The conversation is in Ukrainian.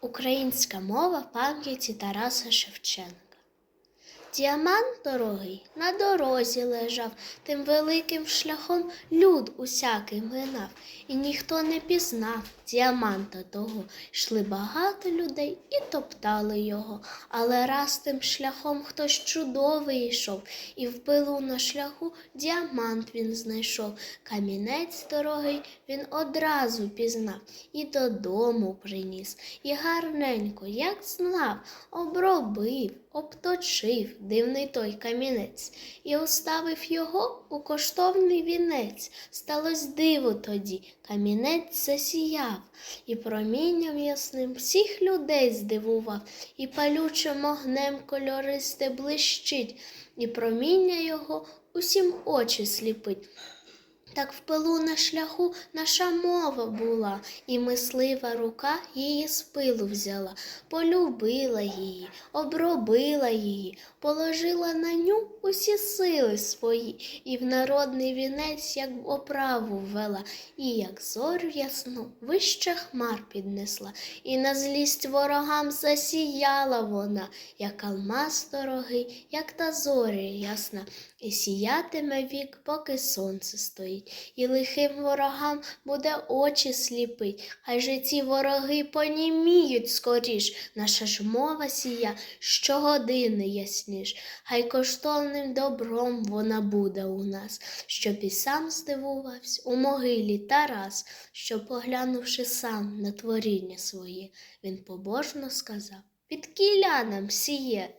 Українська мова пам'яті Тараса Шевченка. Діамант дорогий на дорозі лежав, тим великим шляхом люд усякий минав, і ніхто не пізнав діаманта того. Йшли багато людей і топтали його, але раз тим шляхом хтось чудовий йшов, і в пилу на шляху діамант він знайшов. Камінець дорогий він одразу пізнав і додому приніс, і гарненько, як знав, обробив, обточив дивний той камінець, і уставив його у коштовний вінець. Сталось диво тоді, камінець засіяв, і промінням ясним всіх людей здивував, і палючим огнем кольористе блищить, і проміння його усім очі сліпить. Так в пилу на шляху наша мова була, і мислива рука її з пилу взяла, полюбила її, обробила її, положила на ню усі сили свої, і в народний вінець, як оправу ввела, і як зорю ясну вище хмар піднесла, і на злість ворогам засіяла вона, як алмаз дорогий, як та зоря ясна, і сіятиме вік, поки сонце стоїть, і лихим ворогам буде очі сліпить. Хай же ці вороги поніміють скоріш, наша ж мова сія щогодини ясніш. Хай коштовним добром вона буде у нас, щоб і сам здивувався у могилі Тарас, що, поглянувши сам на творіння своє, він побожно сказав: Підкіля нам сіє.